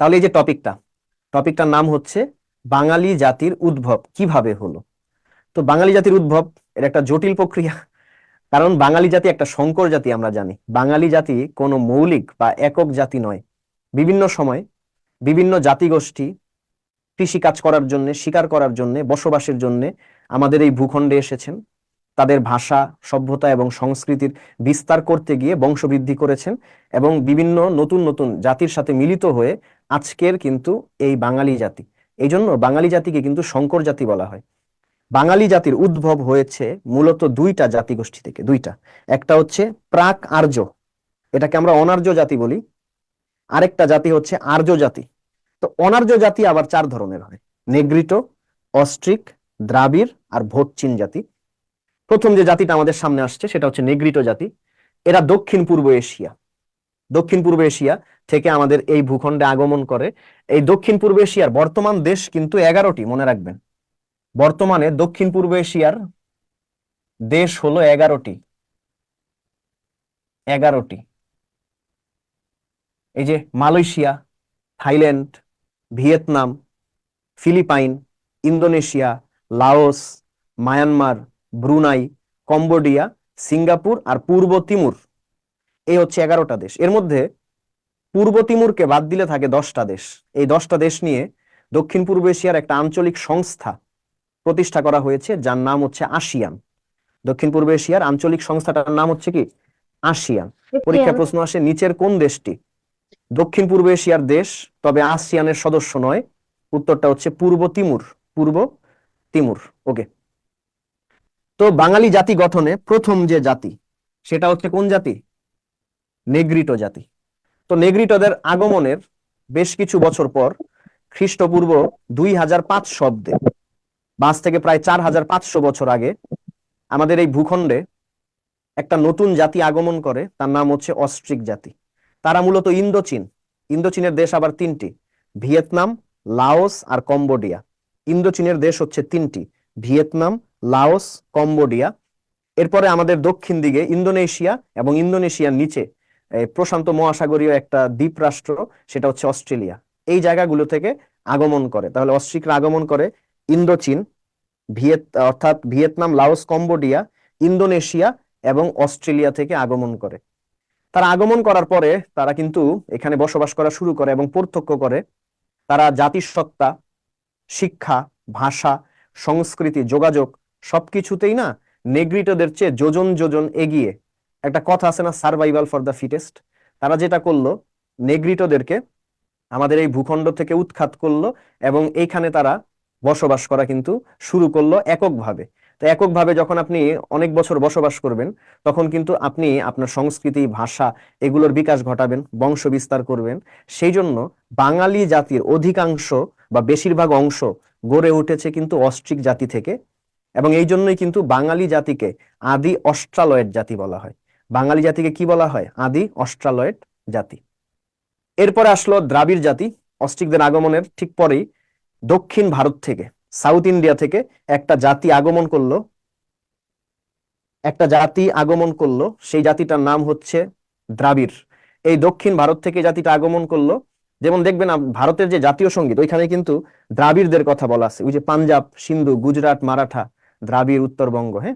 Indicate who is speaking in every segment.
Speaker 1: তাহলে এই যে টপিকটা, টপিকটার নাম হচ্ছে বাঙালি জাতির উদ্ভব, কীভাবে হলো? তো বাঙালি জাতির উদ্ভব, এর একটা জটিল প্রক্রিয়া, কারণ বাঙালি জাতি একটা সংকর জাতি আমরা জানি। বাঙালি জাতি কোনো মৌলিক বা একক জাতি নয়। বিভিন্ন সময় বিভিন্ন জাতিগোষ্ঠী কৃষি কাজ করার জন্য, শিকার করার জন্য, বসবাসের জন্য আমাদের এই ভূখণ্ডে এসেছেন। তাদের ভাষা, সভ্যতা এবং সংস্কৃতির বিস্তার করতে গিয়ে বংশবৃদ্ধি করেছেন এবং বিভিন্ন নতুন নতুন জাতির সাথে মিলিত হয়ে আজকের কিন্তু এই বাঙালি জাতি। এই জন্য বাঙালি জাতিকে কিন্তু শঙ্কর জাতি বলা হয়। বাঙালি জাতির উদ্ভব হয়েছে মূলত দুইটা জাতিগোষ্ঠী থেকে, দুইটা। একটা হচ্ছে প্রাক আর্য, এটাকে আমরা অনার্য জাতি বলি। আরেকটা জাতি হচ্ছে আর্য জাতি। তো অনার্য জাতি আবার চার ধরনের হয় নেগ্রিটো অস্ট্রিক দ্রাবিড় আর ভোটচিন জাতি। প্রথম যে জাতিটা আমাদের সামনে আসছে সেটা হচ্ছে নেগ্রিটো জাতি। এরা দক্ষিণ পূর্ব এশিয়া। দক্ষিণ পূর্ব এশিয়া থেকে আমাদের এই ভূখণ্ডে আগমন করে। এই দক্ষিণ পূর্ব এশিয়ার বর্তমান দেশ কিন্তু এগারোটি, মনে রাখবেন। বর্তমানে দক্ষিণ পূর্ব এশিয়ার দেশ হলো এগারোটি। এগারোটি। এই যে Malaysia, Thailand, Vietnam, Philippines, Indonesia, Laos, Myanmar, Brunei, Cambodia, Singapore আর পূর্ব তিমুর। এই হচ্ছে এগারোটা দেশ। এর মধ্যে পূর্ব তিমুরকে বাদ দিলে থাকে দশটা দেশ। এই দশটা দেশ নিয়ে দক্ষিণ পূর্ব এশিয়ার একটা আঞ্চলিক সংস্থা প্রতিষ্ঠা করা হয়েছে যার নাম হচ্ছে আসিয়ান। দক্ষিণ পূর্ব এশিয়ার আঞ্চলিক সংস্থাটার নাম হচ্ছে কি? আসিয়ান। পরীক্ষা প্রশ্ন আসে নিচের কোন দেশটি? দক্ষিণ পূর্ব এশিয়ার দেশ তবে আসিয়ানের সদস্য নয় উত্তরটা হচ্ছে পূর্ব তিমুর পূর্ব তিমুর। ওকে। তো বাঙালি জাতি গঠনে প্রথম যে জাতি সেটা হচ্ছে কোন জাতি? নেগ্রিটো জাতি। তো নেগ্রিটোদের আগমনের বেশ কিছু বছর পর খ্রিস্টপূর্ব দুই হাজার পাঁচ শব্দে বাস থেকে প্রায় চার হাজার পাঁচশো বছর আগে, আমাদের এই ভূখণ্ডে একটা নতুন জাতি আগমন করে, তার নাম হচ্ছে অস্ট্রিক জাতি। তারা মূলত ইন্দোচীন। ইন্দোচীনের দেশ আবার তিনটি, ভিয়েতনাম, লাওস আর কম্বোডিয়া। ইন্দোচীনের দেশ হচ্ছে তিনটি, ভিয়েতনাম, লাওস, কম্বোডিয়া। এরপরে আমাদের দক্ষিণ দিকে ইন্দোনেশিয়া এবং ইন্দোনেশিয়ার নিচে প্রশান্ত মহাসাগরীয় একটা দ্বীপ রাষ্ট্র, সেটা হচ্ছে অস্ট্রেলিয়া। এই জায়গাগুলো থেকে আগমন করে। তাহলে অস্ট্রিকরা আগমন করে ইন্দোচীন, ভিয়েত, অর্থাৎ ভিয়েতনাম, লাওস, কম্বোডিয়া, ইন্দোনেশিয়া এবং অস্ট্রেলিয়া থেকে আগমন করে। তারা আগমন করার পরে তারা কিন্তু এখানে বসবাস করা শুরু করে এবং প্রত্যক্ষ করে। তারা জাতিসত্তা, শিক্ষা, ভাষা, সংস্কৃতি, যোগাযোগ সবকিছুতেই না, নেগ্রিটোদের চেয়ে যোজন যোজন এগিয়ে একটা কথা আছে না সার্ভাইভাল ফর দ্য ফিটেস্ট তারা যেটা করল, নেগ্রিটোদেরকে আমাদের এই ভূখণ্ড থেকে উৎখাত করল এবং এইখানে তারা বসবাস করা কিন্তু শুরু করল এককভাবে। তো এককভাবে যখন আপনি অনেক বছর বসবাস করবেন, তখন কিন্তু আপনি আপনার সংস্কৃতি, ভাষা এগুলোর বিকাশ ঘটাবেন, বংশ বিস্তার করবেন। সেই জন্য বাঙালি জাতির অধিকাংশ বা বেশিরভাগ অংশ গড়ে উঠেছে কিন্তু অস্ট্রিক জাতি থেকে এবং এই জন্যই কিন্তু বাঙালি জাতিকে আদি অস্ট্রালয়েড জাতি বলা হয়। বাঙালি জাতিকে কি বলা হয়? আদি, অস্ট্রালয়েড জাতি। এরপরে আসলো দ্রাবিড় জাতি, অস্ট্রিকদের আগমনের ঠিক পরেই দক্ষিণ ভারত থেকে, সাউথ ইন্ডিয়া থেকে একটা জাতি আগমন করল। একটা জাতি আগমন করল, সেই জাতিটার নাম হচ্ছে দ্রাবিড়। এই দক্ষিণ ভারত থেকে জাতিটা আগমন করল। যেমন দেখবেন ভারতের যে জাতীয় সংগীত, ওইখানে কিন্তু দ্রাবিড়দের কথা বলা আছে। ওই যে পাঞ্জাব, সিন্ধু, গুজরাট, মারাঠা, দ্রাবিড়, উত্তরবঙ্গ হ্যাঁ?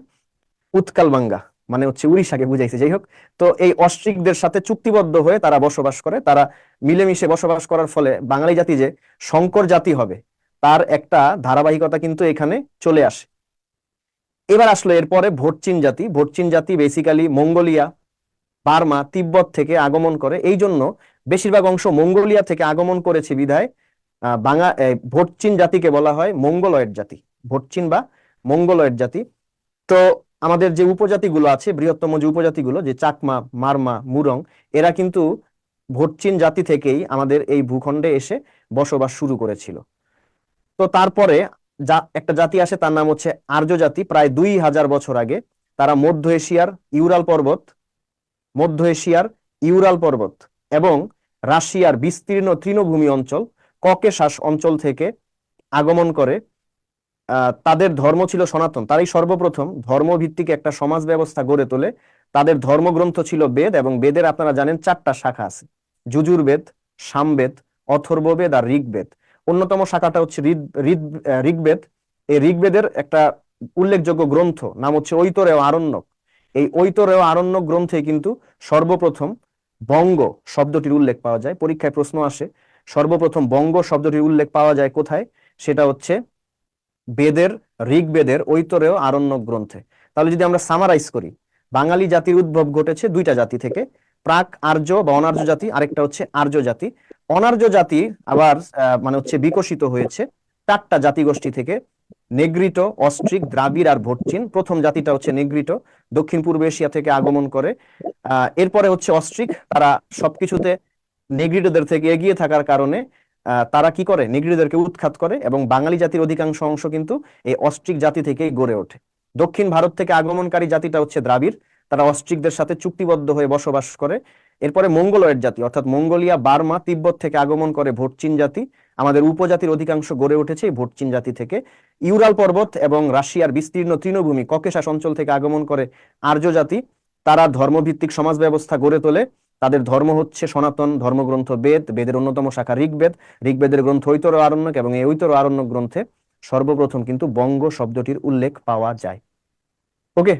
Speaker 1: উৎকালবাঙ্গা মানে হচ্ছে উড়িষ্যাকে বুঝাইছে। যাই হোক, তো এই অস্ট্রিকদের সাথে চুক্তিবদ্ধ হয়ে তারা বসবাস করে। তারা মিলেমিশে বসবাস করার ফলে বাঙালি জাতি যে শঙ্কর জাতি হবে, তার একটা ধারাবাহিকতা কিন্তু এখানে চলে আসে। এবার আসলো এরপরে ভোটচিন জাতি। ভোটচিন জাতি বেসিক্যালি মঙ্গোলিয়া, বার্মা, তিব্বত থেকে আগমন করে। এই জন্য বেশিরভাগ অংশ মঙ্গোলিয়া থেকে আগমন করেছে বিধায় বাঙা ভোটচিন জাতিকে বলা হয় মঙ্গলয়েড জাতি। ভোটচিন বা মঙ্গলয়েড জাতি। তো আমাদের যে উপজাতিগুলো আছে, বৃহত্তম যে উপজাতিগুলো, যে চাকমা, মারমা, মুরং, এরা কিন্তু ভোটচিন জাতি থেকেই আমাদের এই ভূখণ্ডে এসে বসবাস শুরু করেছিল। তো তারপরে একটা জাতি আসে, তার নাম হচ্ছে আর্য জাতি। প্রায় দুই হাজার বছর আগে তারা মধ্য এশিয়ার ইউরাল পর্বত, মধ্য এশিয়ার ইউরাল পর্বত এবং রাশিয়ার বিস্তীর্ণ তৃণভূমি অঞ্চল, ককেশাস অঞ্চল থেকে আগমন করে তাদের ধর্ম ছিল সনাতন। তারাই সর্বপ্রথম ধর্মভিত্তিক একটা সমাজ ব্যবস্থা গড়ে তোলে। তাদের ধর্মগ্রন্থ ছিল বেদ এবং বেদের আপনারা জানেন চারটা শাখা আছে। যুজুর বেদ সামবেদ, অথর্ববেদ আর ঋগ্বেদ। অন্যতম শাখাটা হচ্ছে ঋগ্বেদ। এই ঋগ্বেদের একটা উল্লেখযোগ্য গ্রন্থ, নাম হচ্ছে ঐতরেয় আরণ্যক। এই ঐতরেয় আরণ্যক গ্রন্থে কিন্তু সর্বপ্রথম বঙ্গ শব্দটির উল্লেখ পাওয়া যায়। পরীক্ষায় প্রশ্ন আসে, সর্বপ্রথম বঙ্গ শব্দটির উল্লেখ পাওয়া যায় কোথায়? সেটা হচ্ছে বেদের ঋগ্বেদের ঐতরেয় আরণ্যক গ্রন্থে। তাহলে যদি আমরা সামারাইজ করি, বাঙালি জাতির উদ্ভব ঘটেছে দুইটা জাতি থেকে, প্রাক, আর্য বা অনার্য জাতি, আরেকটা হচ্ছে আর্য জাতি। অনার্য জাতি আবার মানে হচ্ছে বিকশিত হয়েছে চারটা জাতিগোষ্ঠী থেকে নেগ্রিটো অস্ট্রিক দ্রাবিড় আর ভোটচিন প্রথম জাতিটা হচ্ছে নেগ্রিটো দক্ষিণ পূর্ব এশিয়া থেকে আগমন করে। এরপরে হচ্ছে অস্ট্রিক তারা সবকিছুতে নেগ্রিটোদের থেকে এগিয়ে থাকার কারণে তারা কি করে? নেগ্রিটোদেরকে উৎখাত করে এবং বাঙালি জাতির অধিকাংশ অংশ কিন্তু এই অস্ট্রিক জাতি থেকেই গড়ে ওঠে। দক্ষিণ ভারত থেকে আগমনকারী জাতিটা হচ্ছে দ্রাবিড়। তারা অস্ট্রিকদের সাথে চুক্তিবদ্ধ হয়ে বসবাস করে। এরপরে মঙ্গোলয়েড জাতি, অর্থাৎ মঙ্গোলিয়া, বার্মা, তিব্বত থেকে আগমন করে ভোটচিন জাতি। আমাদের উপজাতির অধিকাংশ গড়ে উঠেছে এই ভোটচিন জাতি থেকে। ইউরাল পর্বত এবং রাশিয়ার বিস্তীর্ণ তৃণভূমি, ককেশাস অঞ্চল থেকে আগমন করে আর্য জাতি। তারা ধর্মভিত্তিক সমাজ ব্যবস্থা গড়ে তোলে। তাদের ধর্ম হচ্ছে সনাতন ধর্মগ্রন্থ বেদ। বেদের অন্যতম শাখা ঋগ্বেদ। ঋগ্বেদের গ্রন্থ ঐতর আরণ্যক এবং এই ঐতর আরণ্যক গ্রন্থে সর্বপ্রথম কিন্তু বঙ্গ শব্দটির উল্লেখ পাওয়া যায়। ওকে